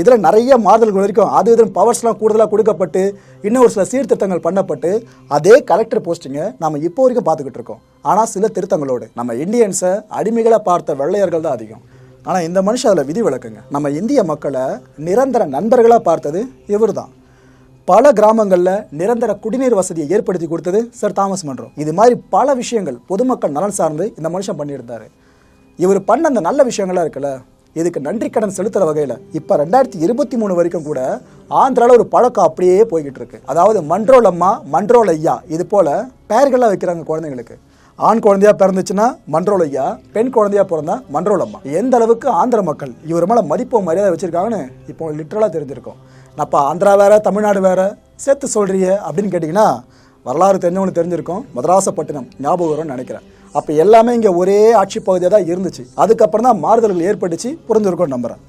Speaker 2: இதில் நிறைய மாறுதல்கள் வரைக்கும் அது இதுன்னு பவர்ஸ்லாம் கூடுதலாக கொடுக்கப்பட்டு இன்னும் ஒரு சில சீர்திருத்தங்கள் பண்ணப்பட்டு அதே கலெக்டர் போஸ்டிங்கை நம்ம இப்போ வரைக்கும் பார்த்துக்கிட்டு இருக்கோம். ஆனால் சில திருத்தங்களோடு. நம்ம இந்தியன்ஸை அடிமைகளை பார்த்த வெள்ளையர்கள் தான் அதிகம். ஆனால் இந்த மனுஷன் அதில் விதி விளக்குங்க. நம்ம இந்திய மக்களை நிரந்தர நண்பர்களாக பார்த்தது இவர் தான் பல கிராமங்களில் நிரந்தர குடிநீர் வசதியை ஏற்படுத்தி கொடுத்தது சார் தாமஸ் மன்றம் இது மாதிரி பல விஷயங்கள் பொதுமக்கள் நலன் சார்ந்து இந்த மனுஷன் பண்ணியிருந்தார். இவர் பண்ண அந்த நல்ல விஷயங்கள்லாம் இருக்குல்ல இதுக்கு நன்றி கடன் செலுத்துகிற வகையில் இப்போ ரெண்டாயிரத்தி இருபத்தி மூணு வரைக்கும் கூட ஆந்திராவில் ஒரு பழக்கம் அப்படியே போய்கிட்டு இருக்கு. அதாவது மன்றோல் அம்மா மன்றோல் ஐயா இது போல் பெயர்கள்லாம் வைக்கிறாங்க குழந்தைங்களுக்கு. ஆண் குழந்தையா பிறந்துச்சுன்னா மன்றோல் ஐயா பெண் குழந்தையா பிறந்தா மன்றோல் அம்மா. எந்த அளவுக்கு ஆந்திர மக்கள் இவர் மேலே மதிப்பு மரியாதை வச்சிருக்காங்கன்னு இப்போ லிட்ரலாக தெரிஞ்சிருக்கும். அப்போ ஆந்திரா வேற தமிழ்நாடு வேற சேர்த்து சொல்றிய அப்படின்னு கேட்டிங்கன்னா வரலாறு தெரிஞ்சவங்களுக்கு தெரிஞ்சிருக்கும். மதராசப்பட்டினம் ஞாபகம் வரும்னு நினைக்கிறேன். அப்போ எல்லாமே இங்கே ஒரே ஆட்சி பகுதியாக தான் இருந்துச்சு. அதுக்கப்புறம் தான் மாறுதல்கள் ஏற்பட்டுச்சு புரிஞ்சிருக்கும்னு நம்புறேன்.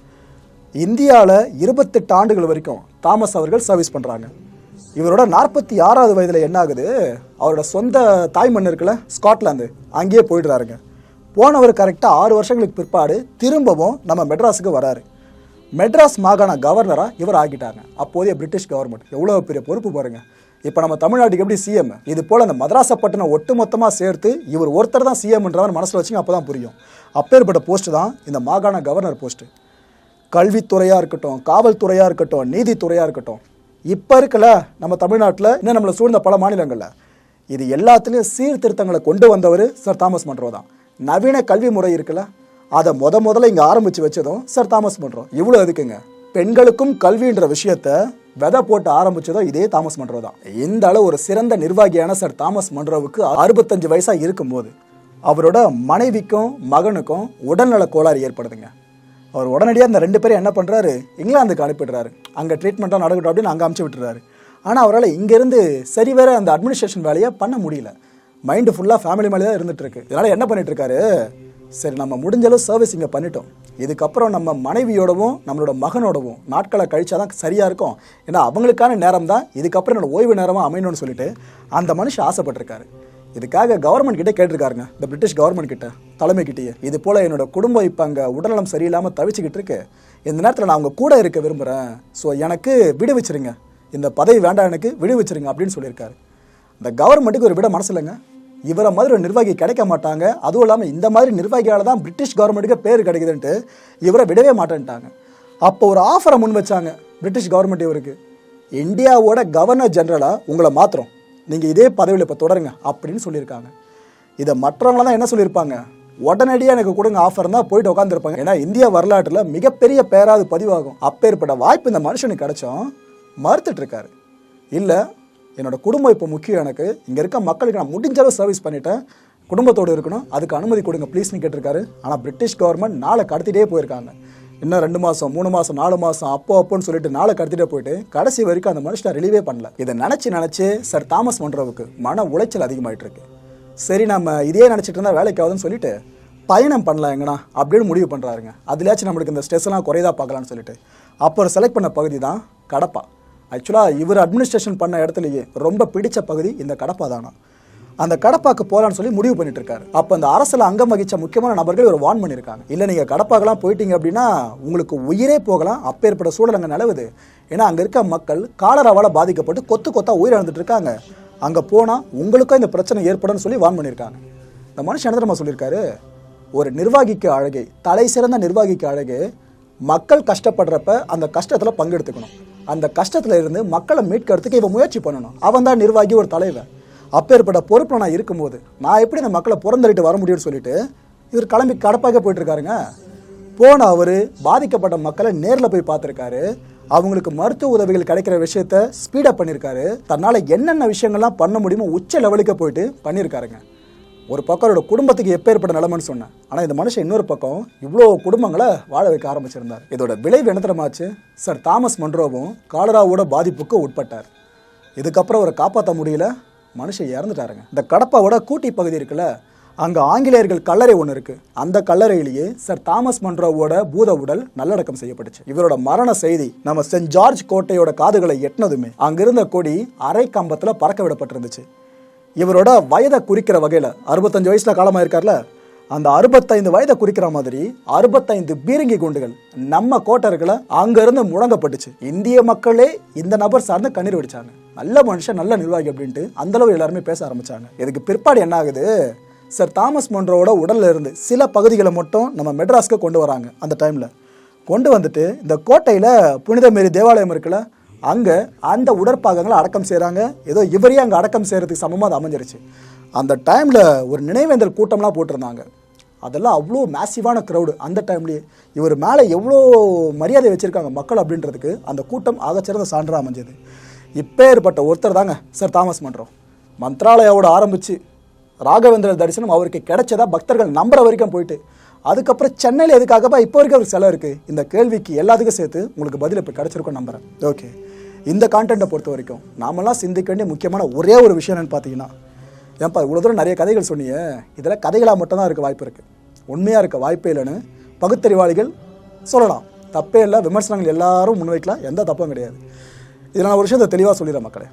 Speaker 2: இந்தியாவில் இருபத்தெட்டு ஆண்டுகள் வரைக்கும் தாமஸ் அவர்கள் சர்வீஸ் பண்ணுறாங்க இவரோட நாற்பத்தி ஆறாவது வயதில் என்ன ஆகுது? அவரோட சொந்த தாய் மண் இருக்குல்ல ஸ்காட்லாந்து அங்கேயே போயிடுறாருங்க. போனவர் கரெக்டாக ஆறு வருஷங்களுக்கு பிற்பாடு திரும்பவும் நம்ம மெட்ராஸுக்கு வராரு. மெட்ராஸ் மாகாண கவர்னராக இவர் ஆகிட்டாங்க. அப்போதைய பிரிட்டிஷ் கவர்மெண்ட் எவ்வளோ பெரிய பொறுப்பு பாருங்க. இப்போ நம்ம தமிழ்நாட்டுக்கு எப்படி சிஎம் இது போல் அந்த மதராசப்பட்டினம் ஒட்டு மொத்தமாக சேர்த்து இவர் ஒருத்தர் தான் சிஎம்ன்றவர் மனசில் வச்சுங்க அப்போ தான் புரியும். அப்பேற்பட்ட போஸ்ட் தான் இந்த மாகாண கவர்னர் போஸ்ட்டு கல்வித்துறையாக இருக்கட்டும் காவல்துறையாக இருக்கட்டும் நீதித்துறையாக இருக்கட்டும் இப்போ இருக்கல நம்ம தமிழ்நாட்டில் இன்னும் நம்மளை சூழ்ந்த பல மாநிலங்களில். இது எல்லாத்துலேயும் சீர்திருத்தங்களை கொண்டு வந்தவர் சார் தாமஸ் மன்றோ தான் நவீன கல்வி முறை இருக்குல்ல அதை முத முதல்ல இங்கே ஆரம்பித்து வச்சதும் சார் தாமஸ் மன்றோ. இவ்வளோ எதுக்குங்க? பெண்களுக்கும் கல்வின்ற விஷயத்த விதை போட்டு ஆரம்பிச்சதோ இதே தாமஸ் மன்றோ தான். இந்த அளவு ஒரு சிறந்த நிர்வாகியான சார் தாமஸ் மன்றோவுக்கு அறுபத்தஞ்சு வயசாக இருக்கும்போது அவரோட மனைவிக்கும் மகனுக்கும் உடல்நல கோளாறு ஏற்படுதுங்க. அவர் உடனடியாக இந்த ரெண்டு பேரும் என்ன பண்ணுறாரு இங்கிலாந்துக்கு அனுப்பிடுறாரு. அங்கே ட்ரீட்மெண்ட்டாக நடக்கட்டும் அப்படின்னு அங்கே அமுச்சு விட்டுறாரு. ஆனால் அவரால் இங்கேருந்து சரி வேற அந்த அட்மினிஸ்ட்ரேஷன் வேலையை பண்ண முடியல. மைண்டு ஃபுல்லாக ஃபேமிலி மேலே தான் இருந்துட்டு இருக்கு. இதனால் என்ன பண்ணிட்டு இருக்காரு? சரி நம்ம முடிஞ்சளவு சர்வீஸ் இங்கே பண்ணிட்டோம். இதுக்கப்புறம் நம்ம மனைவியோடவும் நம்மளோட மகனோடவும் நாட்களை கழிச்சாதான் சரியாக இருக்கும். ஏன்னா அவங்களுக்கான நேரம் தான் இதுக்கப்புறம் என்னோட ஓய்வு நேரமாக அமையணும்னு சொல்லிட்டு அந்த மனுஷன் ஆசைப்பட்டிருக்காரு. இதுக்காக கவர்மெண்ட் கிட்டே கேட்டிருக்காருங்க இந்த பிரிட்டிஷ் கவர்மெண்ட் கிட்ட தலைமை கிட்டேயே. இது போல் என்னோட குடும்பம் இப்போ அங்கே உடல்நலம் சரியில்லாமல் தவிச்சுக்கிட்டு இருக்கு. இந்த நேரத்தில் நான் அவங்க கூட இருக்க விரும்புகிறேன் ஸோ எனக்கு விடுவிச்சிருங்க இந்த பதவி வேண்டாம் எனக்கு விடுவிச்சிருங்க அப்படின்னு சொல்லியிருக்காரு. இந்த கவர்மெண்ட்டுக்கு ஒரு விட மனசு இல்லைங்க. இவரை மாதிரி ஒரு நிர்வாகி கிடைக்க மாட்டாங்க. அதுவும் இல்லாமல் இந்த மாதிரி நிர்வாகியால் தான் பிரிட்டிஷ் கவர்மெண்ட்டுக்கு பேர் கிடைக்குதுன்ட்டு இவரை விடவே மாட்டேன்ட்டாங்க. அப்போ ஒரு ஆஃபரை முன் வச்சாங்க பிரிட்டிஷ் கவர்மெண்ட் இவருக்கு. இந்தியாவோட கவர்னர் ஜெனரலாக உங்களை மாத்திரம் நீங்கள் இதே பதவியில் இப்போ தொடருங்க அப்படின்னு சொல்லியிருக்காங்க. இதை மற்றவங்களாம் தான் என்ன சொல்லியிருப்பாங்க? உடனடியாக எனக்கு கொடுங்க ஆஃபர் தான் போயிட்டு உட்காந்துருப்பாங்க ஏன்னா இந்திய வரலாற்றில் மிகப்பெரிய பேராது பதிவாகும். அப்பேற்பட்ட வாய்ப்பு இந்த மனுஷனுக்கு கிடைச்சோம் மறுத்துட்ருக்காரு இல்லை என்னோட குடும்பம் இப்போ முக்கியம் எனக்கு. இங்கே இருக்க மக்களுக்கு நான் முடிஞ்ச அளவு சர்வீஸ் பண்ணிட்டேன். குடும்பத்தோடு இருக்கணும். அதுக்கு அனுமதி கொடுங்க ப்ளீஸ்னு கேட்டிருக்காரு. ஆனால் பிரிட்டிஷ் கவர்மெண்ட் நாளை கடத்திட்டே போயிருக்காங்க. இன்னும் ரெண்டு மாதம் மூணு மாதம் நாலு மாதம் அப்போ அப்போன்னு சொல்லிட்டு நாளை கடத்திட்டே போயிட்டு கடைசி வரைக்கும் அந்த மனுஷனை ரிலீவே பண்ணல. இதை நினச்சி நினச்சி சார் தாமஸ் மன்றவுக்கு மன உளைச்சல் அதிகமாயிட்டு இருக்கு. சரி நம்ம இதே நினச்சிட்டு இருந்தால் வேலைக்கு ஆகுதுன்னு சொல்லிட்டு பயணம் பண்ணலாம் எங்கண்ணா அப்படின்னு முடிவு பண்ணுறாருங்க அதுலேயாச்சும் நம்மளுக்கு இந்த ஸ்ட்ரெஸ்லாம் குறையதாக குறையதா சொல்லிட்டு. அப்போ செலக்ட் பண்ண பகுதி தான் கடப்பா. ஆக்சுவலாக இவர் அட்மினிஸ்ட்ரேஷன் பண்ண இடத்துலையே ரொம்ப பிடிச்ச பகுதி இந்த கடப்பா தானா அந்த கடப்பாக்கு போகலான்னு சொல்லி முடிவு பண்ணிட்டு இருக்காரு அப்போ அந்த அரசில் அங்கம் வகித்த முக்கியமான நபர்கள் ஒரு வான் பண்ணியிருக்காங்க. இல்லை நீங்கள் கடப்பாக்கெல்லாம் போயிட்டீங்க அப்படின்னா உங்களுக்கு உயிரே போகலாம். அப்பேற்பட்ட சூழல் அங்கே நிலவுது. ஏன்னா அங்கே இருக்க மக்கள் காலராவால் பாதிக்கப்பட்டு கொத்து கொத்தா உயிரிழந்துட்டு இருக்காங்க அங்கே போனால் உங்களுக்கும் இந்த பிரச்சனை ஏற்படும்னு சொல்லி வான் பண்ணியிருக்காங்க. இந்த மனுஷன் என்ன தெரியுமா சொல்லியிருக்காரு? ஒரு நிர்வாகிக்கு அழகே தலை சிறந்த நிர்வாகிக்கு அழகே மக்கள் கஷ்டப்படுறப்ப அந்த கஷ்டத்தில் பங்கெடுத்துக்கணும். அந்த கஷ்டத்தில் இருந்து மக்களை மீட்கிறதுக்கு இவன் முயற்சி பண்ணணும். அவன் தான் நிர்வாகி ஒரு தலைவன். அப்பேற்பட்ட பொறுப்பில் நான் இருக்கும்போது நான் எப்படி இந்த மக்களை புறந்தள்ளிட்டு வர முடியும்னு சொல்லிட்டு இவர் கிளம்பி கடப்பாக போயிட்டுருக்காருங்க. போன அவர் பாதிக்கப்பட்ட மக்களை நேரில் போய் பார்த்துருக்காரு. அவங்களுக்கு மருத்துவ உதவிகள் கிடைக்கிற விஷயத்த ஸ்பீடப் பண்ணியிருக்காரு தன்னால் என்னென்ன விஷயங்கள்லாம் பண்ண முடியுமோ உச்ச லெவலுக்கு போயிட்டு பண்ணியிருக்காருங்க ஒரு பக்கம் அவரோட குடும்பத்துக்கு எப்பேற்பட்ட நிலமன்னு சொன்னேன். ஆனால் இந்த மனுஷன் இன்னொரு பக்கம் இவ்வளோ குடும்பங்களை வாழ வைக்க ஆரம்பிச்சிருந்தார். இதோட விளைவு என்ன சார் தாமஸ் மன்ரோவும் காலராவோட பாதிப்புக்கு உட்பட்டார். இதுக்கப்புறம் அவரை காப்பாற்ற முடியல. மனுஷன் இறந்துட்டாருங்க. இந்த கடப்பாவோட கூட்டி பகுதி இருக்குல்ல அங்கே ஆங்கிலேயர்கள் கல்லறை ஒன்று இருக்குது அந்த கல்லறையிலேயே சார் தாமஸ் மன்ரோவோட பூத உடல் நல்லடக்கம் செய்யப்பட்டுச்சு. இவரோட மரண செய்தி நம்ம சென்ட் ஜார்ஜ் கோட்டையோட காதுகளை எட்டினதுமே அங்கிருந்த கொடி அரை கம்பத்தில் பறக்க விடப்பட்டிருந்துச்சு. இவரோட வயதை குறிக்கிற வகையில் அறுபத்தஞ்சு வயசில் காலமாயிருக்கார்ல அந்த அறுபத்தைந்து வயதை குறிக்கிற மாதிரி அறுபத்தைந்து பீரங்கி குண்டுகள் நம்ம கோட்டர்களை அங்கேருந்து முழங்கப்பட்டுச்சு. இந்திய மக்களே இந்த நபர் சார்ந்து கண்ணீர் வெடிச்சாங்க. நல்ல மனுஷன் நல்ல நிர்வாகி அப்படின்ட்டு அந்தளவு எல்லாருமே பேச ஆரம்பித்தாங்க இதுக்கு பிற்பாடு என்ன ஆகுது? சார் தாமஸ் மன்றோட உடல்ல இருந்து சில பகுதிகளை மட்டும் நம்ம மெட்ராஸ்க்கு கொண்டு வராங்க அந்த டைமில் கொண்டு வந்துட்டு இந்த கோட்டையில் புனிதமேரி தேவாலயம் இருக்குல்ல அங்கே அந்த உடற்பாகங்களை அடக்கம் செய்கிறாங்க ஏதோ இவரே அங்கே அடக்கம் செய்கிறதுக்கு சமமாக அது அமைஞ்சிருச்சு. அந்த டைமில் ஒரு நினைவேந்தல் கூட்டம்லாம் போட்டிருந்தாங்க. அதெல்லாம் அவ்வளோ மேசிவான க்ரௌடு அந்த டைம்லேயே இவர் மேலே எவ்வளோ மரியாதை வச்சுருக்காங்க மக்கள் அப்படின்றதுக்கு அந்த கூட்டம் ஆகச்சிறந்த சான்றாக அமைஞ்சது. இப்பேற்பட்ட ஒருத்தர் தாங்க சார் தாமஸ் மன்றோம். மந்த்ராலயாவோட ஆரம்பித்து ராகவேந்திர தரிசனம் அவருக்கு கிடைச்சதா பக்தர்கள் நம்புற வரைக்கும் போயிட்டு. அதுக்கப்புறம் சென்னையில் எதுக்காகப்பா இப்போ வரைக்கும் அவருக்கு செலவு இருக்குது இந்த கேள்விக்கு எல்லாத்துக்கும் சேர்த்து உங்களுக்கு பதில் இப்போ கிடச்சிருக்கும் நம்புறேன். ஓகே இந்த கான்டென்ட்டை பொறுத்த வரைக்கும் நாமெல்லாம் சிந்திக்க வேண்டிய முக்கியமான ஒரே ஒரு விஷயம் என்னன்னு பார்த்தீங்கன்னா ஏன்பா இவ்வளோ தூரம் நிறைய கதைகள் சொன்னீங்க. இதில் கதைகளாக மட்டும்தான் இருக்க வாய்ப்பு இருக்குது உண்மையாக இருக்க வாய்ப்பே இல்லைன்னு பகுத்தறிவாளிகள் சொல்லலாம். தப்பே இல்லை விமர்சனங்கள் எல்லாரும் முன்வைக்கலாம். எந்த தப்பும் கிடையாது. இதில் நான் ஒரு விஷயத்தை தெளிவாக சொல்லிடுறேன் மக்களே.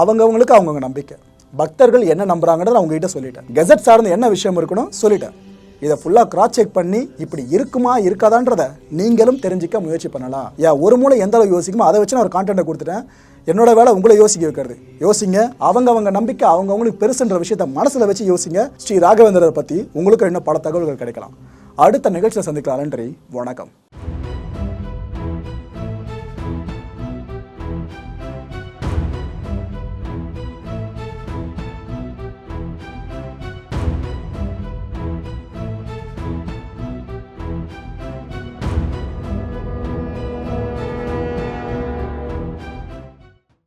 Speaker 2: அவங்கவங்களுக்கு அவங்கவுங்க நம்பிக்கை. பக்தர்கள் என்ன நம்புறாங்கன்றத அவங்ககிட்ட சொல்லிட்டேன். கெசட் சார்ந்து என்ன விஷயம் இருக்கணும் சொல்லிட்டேன். இதை ஃபுல்லாக கிராஸ் செக் பண்ணி இப்படி இருக்குமா இருக்காதான்றத நீங்களும் தெரிஞ்சிக்க முயற்சி பண்ணலாம். ஏன் ஒரு மூளை எந்த அளவு யோசிக்குமோ அதை வச்சு நான் ஒரு கான்டென்ட்டை கொடுத்துட்டேன். என்னோட வேலை உங்களை யோசிக்க வைக்கிறது. யோசிங்க அவங்க அவங்க நம்பிக்கை அவங்க அவங்களுக்கு பெருசுன்ற விஷயத்த மனசில் வச்சு யோசிங்க. ஸ்ரீ ராகவேந்திரரை பற்றி உங்களுக்கு இன்னும் பல தகவல்கள் கிடைக்கலாம். அடுத்த நிகழ்ச்சியில் சந்திக்கலாம் நன்றி வணக்கம்.